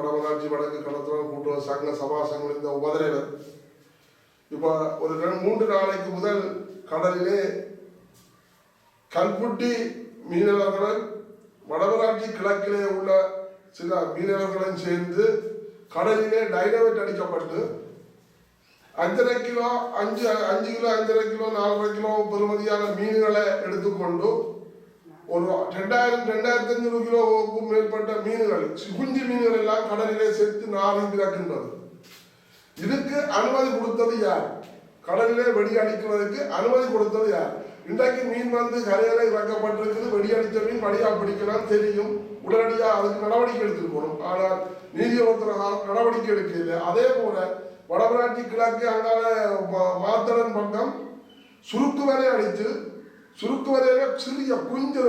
வடமராட்சி வடக்கு கடத்தல் கூட்டுறவு சங்க சபா இந்த உபதலைவர் இப்போ ஒரு ரெண்டு மூன்று நாளைக்கு முதல் கடலிலே கல்புட்டி மீனவர்கள் வடமராட்சி கிழக்கிலே உள்ள சில மீனவர்களும் சேர்ந்து கடலிலே டைனமைட் அடிக்கப்பட்டு அஞ்சரை கிலோ அஞ்சு அஞ்சு கிலோ அஞ்சரை கிலோ நாலரை கிலோ பெறுமதியான மீன்களை எடுத்துக்கொண்டு ஒரு ரெண்டாயிரம் ரெண்டாயிரத்தி ஐநூறு கிலோவுக்கும் மேற்பட்ட மீன்கள் குஞ்சு மீன்கள் எல்லாம் கடலிலே செத்து நாளை கிடக்கின்றது இதுக்கு அனுமதி கொடுத்தது யார்? கடலிலே வெடி அடிக்கிறதுக்கு அனுமதி கொடுத்தது யார்? இன்றைக்கு மீன் வந்து கரையில இறக்கப்பட்டிருக்குது வெடி அடித்த மீன் வடியா பிடிக்கலாம் தெரியும். உடனடியாக அதுக்கு நடவடிக்கை எடுத்துருக்கணும் ஆனால் நீதிமன்ற நடவடிக்கை எடுக்கல அதே போல வடமராட்சி கிழக்கு அங்கால மா- பக்கம் சுருக்கு வரை அடித்து சுருக்கு வரையில சிறிய குஞ்சு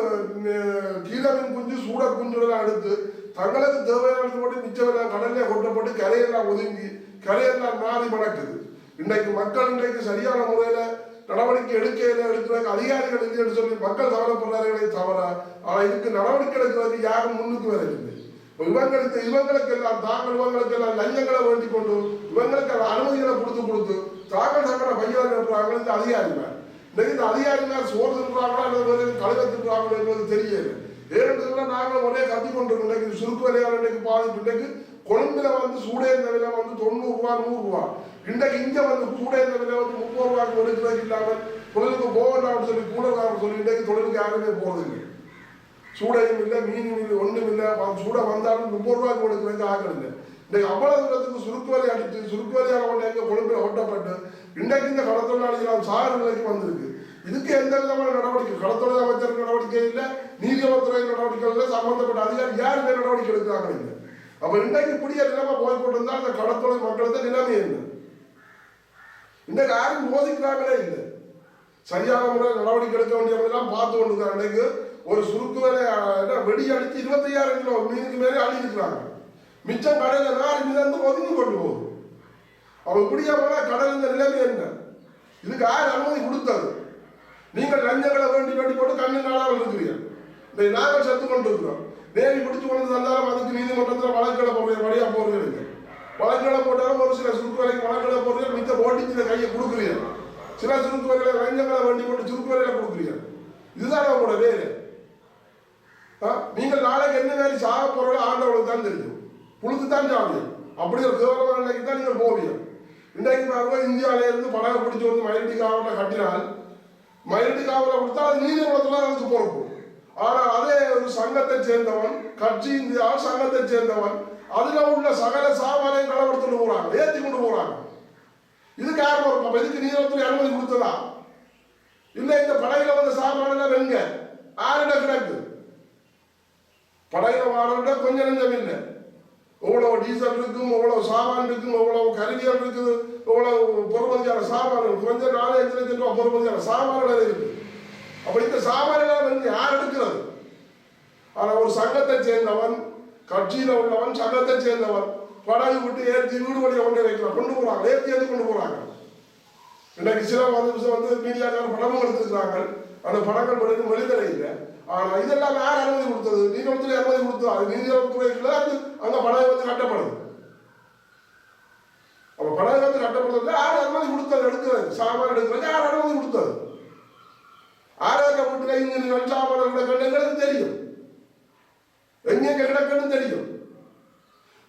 கீழவின் குஞ்சு சூட குஞ்சுலாம் எடுத்து தங்களுக்கு தேவையான போட்டு மிச்சமெல்லாம் கடலே கொட்டப்பட்டு கரையெல்லாம் ஒதுங்கி கரையெல்லாம் மாறி மடக்குது. இன்றைக்கு மக்கள் இன்றைக்கு சரியான முறையில நடவடிக்கை எடுக்கையில எடுக்கிறதுக்கு அதிகாரிகள் இல்லைன்னு சொல்லி மக்கள் கவலைப்படுறார்களே தவிர ஆனால் இதுக்கு நடவடிக்கை எடுக்கிறதுக்கு யாரும் முன்னுக்கு வரவில்லை. இவங்களுக்கு இவங்களுக்கு எல்லாம் தாங்கள் இவங்களுக்கு எல்லாம் லஞ்சங்களை வேண்டி கொண்டு இவங்களுக்கு எல்லாம் அனுமதிகளை கொடுத்து கொடுத்து தாங்கள் சங்கட பையன் இருக்கிறாங்க இந்த அதிகாரிகள் இன்னைக்கு இந்த அதிகாரிகள் கழுத என்பது தெரியல. ஏனென்றால் நாங்கள் ஒரே கத்தி கொண்டிருக்கோம். சுருக்கு விலையால் இன்றைக்கு பாதிப்பு இன்றைக்கு கொழும்புல வந்து சூடேந்த விலை வந்து தொண்ணூறு நூறுரூவா இன்றைக்கு இங்கே வந்து சூடேந்த விலை வந்து முப்பது ரூபாய்க்கு எடுக்கிறது இல்லாமல் தொழிலுக்கு போகலாம்னு சொல்லி கூடலாம் சொல்லி இன்றைக்கு தொழிலுக்கு யாருமே போறதில்லை சூடையும் இல்லை மீனும் இல்லை ஒன்றும் இல்லை. சூட வந்தாலும் முப்பது ரூபாய்க்கு கொடுக்குறதுக்கு ஆகல இல்லை. இன்னைக்கு அவ்வளவு தூரத்துக்கு சுருக்கு வலி அடித்து சுருக்கு வலியான கொண்டு எங்கே கொழும்பில் ஓட்டப்பட்டு இன்றைக்கு இந்த கடத்தொழிலாளிகள் சாகர் நிலைக்கு வந்திருக்கு. இதுக்கு எந்த விதமான நடவடிக்கை கடத்த நீதிமன்றத்துறை நடவடிக்கை சம்பந்தப்பட்ட அதிகாரி யாருமே நடவடிக்கை எடுக்கிறாங்க இல்லை அப்ப இன்றைக்கு இப்படியே நிலைமை போய் போட்டிருந்தா அந்த கடத்தொழில் மக்களுக்கு நிலைமை என்ன? இன்றைக்கு யாரும் மோதிக்கிறாங்களே இல்லை. சரியான முறையில் நடவடிக்கை எடுக்க வேண்டியவங்கெல்லாம் பார்த்து கொண்டு இன்றைக்கு ஒரு சுருக்கு வேலை வெடி அடித்து இருபத்தையாயிரம் கிலோ மீனுக்கு மேலே அழிஞ்சிருக்கிறாங்க மிச்சம் கடையில் நாலு மிதந்து ஒதுங்கி கொண்டு போகுது. அவ இப்படியே போனால் கடல் இந்த நிலைமை என்ன? இதுக்கு யார் அனுமதி கொடுத்தது? நீங்கள் லஞ்சங்களை வேண்டி வேண்டி போட்டு கண்ணு நாளாமல் இன்னைக்கு நாங்கள் செத்து கொண்டு இருக்கிறோம் நேரி பிடிச்சு கொண்டு தந்தாலும் அதுக்கு நீதிமன்றத்தில் வழக்குகளை போடுறீங்க வழியா போடுறீங்க வழக்குகளை போட்டாலும் ஒரு சில சுருக்கு வரைக்கும் வழக்குகளை போடுறீங்க மிச்ச ஓட்டி சில கையை கொடுக்குறீங்க. சில சுருக்கு ரஞ்சங்களை வண்டி போட்டு சுருக்குவரையில் கொடுக்குறீங்க. இதுதான் அவங்களோட வேலை. ஆ? நீங்கள் நாளைக்கு என்ன வேலை சாக போறோம் ஆண்டவளுக்கு தான் தெரியும். புழுத்து தான் சாப்பிடு அப்படி ஒரு கேவலமான நிலைக்கு தான் நீங்கள் போவீங்க. இன்றைக்கு பாருங்க இந்தியாவில இருந்து படகை பிடிச்சி வந்து மயிலட்டி காவலில் கட்டினால் மயிலட்டி காவலில் கொடுத்தா அது நீதிமன்றத்தில் அதுக்கு பொறுப்பு. ஆனால் அதே ஒரு சங்கத்தை சேர்ந்தவன் கட்சி இந்தியா சங்கத்தை சேர்ந்தவன் அதுல உள்ள சகல சாமானையும் களப்படுத்திட்டு போறாங்க ஏத்தி கொண்டு போறாங்க. இதுக்கு யார் இருக்கும் அப்ப இதுக்கு நீதிமன்றத்தில் அனுமதி கொடுத்ததா? இல்ல இந்த படையில வந்த சாமான வெங்க ஆறிட கிடக்கு. படையில வாரோட கொஞ்சம் நெஞ்சம் இல்லை. எவ்வளவு டீசல் இருக்கும் எவ்வளவு சாமான் இருக்கும் எவ்வளவு கருவிகள் இருக்குது எவ்வளவு பொறுமதியான சாமான்கள் கொஞ்சம் நாலு அஞ்சு லட்சம் ரூபாய் பொறுமதியான சாமான்கள் இருக்குது. அப்ப இந்த சாமானெல்லாம் வந்து யார் எடுக்கிறது? ஆனா ஒரு சங்கத்தை சேர்ந்தவன் கட்சியில உள்ளவன் சங்கத்தை சேர்ந்தவன் படகு விட்டு ஏற்றி வீடு வழியை கொண்டு வைக்கலாம். கொண்டு போறாங்க. ஏற்றி ஏற்றி கொண்டு போறாங்க. இன்னைக்கு சில வந்து வந்து மீடியாக்கார படமும் எடுத்துக்கிறாங்க அந்த படங்கள் வெளியும் வெளித்தர இல்லை. ஆனா இதெல்லாம் யார் அனுமதி கொடுத்தது? நீதிமன்றத்தில் அனுமதி கொடுத்தது அது நீதிமன்றத்துறைக்குள்ள அது அங்க படகு வந்து கட்டப்படுது. அப்ப படகு வந்து கட்டப்படுறது யார் அனுமதி கொடுத்தது? எடுக்கிறது. சாமான் எடுக்கிறது. யார் அனுமதி கொடுத்தது ஆரோக்கிய வீட்டுல இன்ஜினியர் சாமான் கிடக்குன்னு தெரியும் எங்க கிடக்குன்னு தெரியும்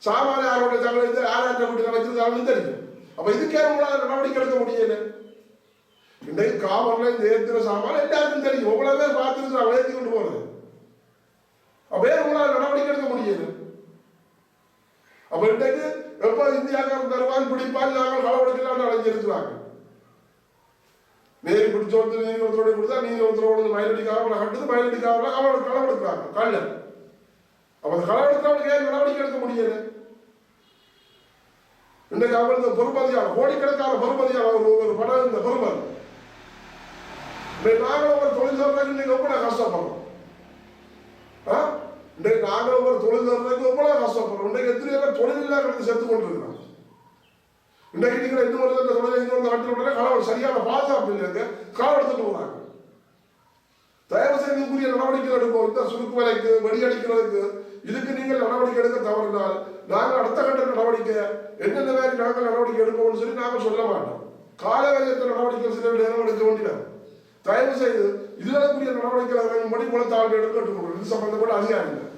சாமான யாரோட சங்கடத்தை ஆரோக்கிய வீட்டுல வச்சிருக்காங்கன்னு தெரியும். அப்ப இதுக்கே உங்களால் நடவடிக்கை எடுக்க முடியல? இன்றைக்கு காவல்ல இந்த ஏத்துற சாமான் எல்லாருக்கும் தெரியும். உங்களை பேர் பார்த்துருக்காங்க ஏற்றி கொண்டு போறது. அப்பவே ஏன் நடவடிக்கை எடுக்க முடியல? அப்ப இன்றைக்கு எப்ப இந்தியாக்காரன் தருவான் பிடிப்பான் நாங்கள் களவெடுக்கலாம் அடைஞ்சிருக்கிறாங்க நேரி பிடிச்ச ஒருத்தர் நீதிமன்றத்தோட கொடுத்தா நீதிமன்றத்தோட மயிலடி காவலை கட்டுது மயிலடி காவலை அவன் களவெடுக்கிறாங்க கல்லு அப்ப அந்த களவெடுக்கிறவனுக்கு ஏன் நடவடிக்கை எடுக்க முடியலை? இன்றைக்கு அவர் இந்த பொறுமதியான கோடிக்கணக்கான பொறுமதியான ஒரு ஒரு படம் இந்த பொறுமதி இன்றைக்கு நாங்களும் ஒரு தொழில் சொல்றதுக்கு நீங்க ரொம்ப கஷ்டப்படுறோம்? இன்றைக்கு நாங்களும் ஒரு தொழில் சொல்றதுக்கு ரொம்ப கஷ்டப்படுறோம்? இன்றைக்கு எத்தனை பேர் தொழில் இல்லாத கிடந்து செத்து கொண்டிருக்கிறோம் இன்றைக்கு நீங்கள் இன்னும் ஒரு இந்த தொழிலை இன்னும் வந்து கட்டி விட்டா களவு சரியான பாதுகாப்பு இல்லைங்க களவு எடுத்துட்டு போறாங்க. தயவு செய்து இதுக்குரிய நடவடிக்கை எடுப்போம். இந்த சுருக்கு வேலைக்கு வெடியடிக்கிறதுக்கு இதுக்கு நீங்க நடவடிக்கை எடுக்க தவறினால் நாங்கள் அடுத்த கட்ட நடவடிக்கை என்னென்ன வேறு நாங்கள் நடவடிக்கை எடுப்போம்னு சொல்லி நாங்கள் சொல்ல மாட்டோம். கால வேலையற்ற நடவடிக்கை சில நேரம் எடுக்க வேண்டியது தயவு செய்து இதுகளுக்குரிய நடவடிக்கைகளை மணி மூலத்தாள் எடுக்க இது சம்பந்தப்பட்ட அதிகாரிகள்.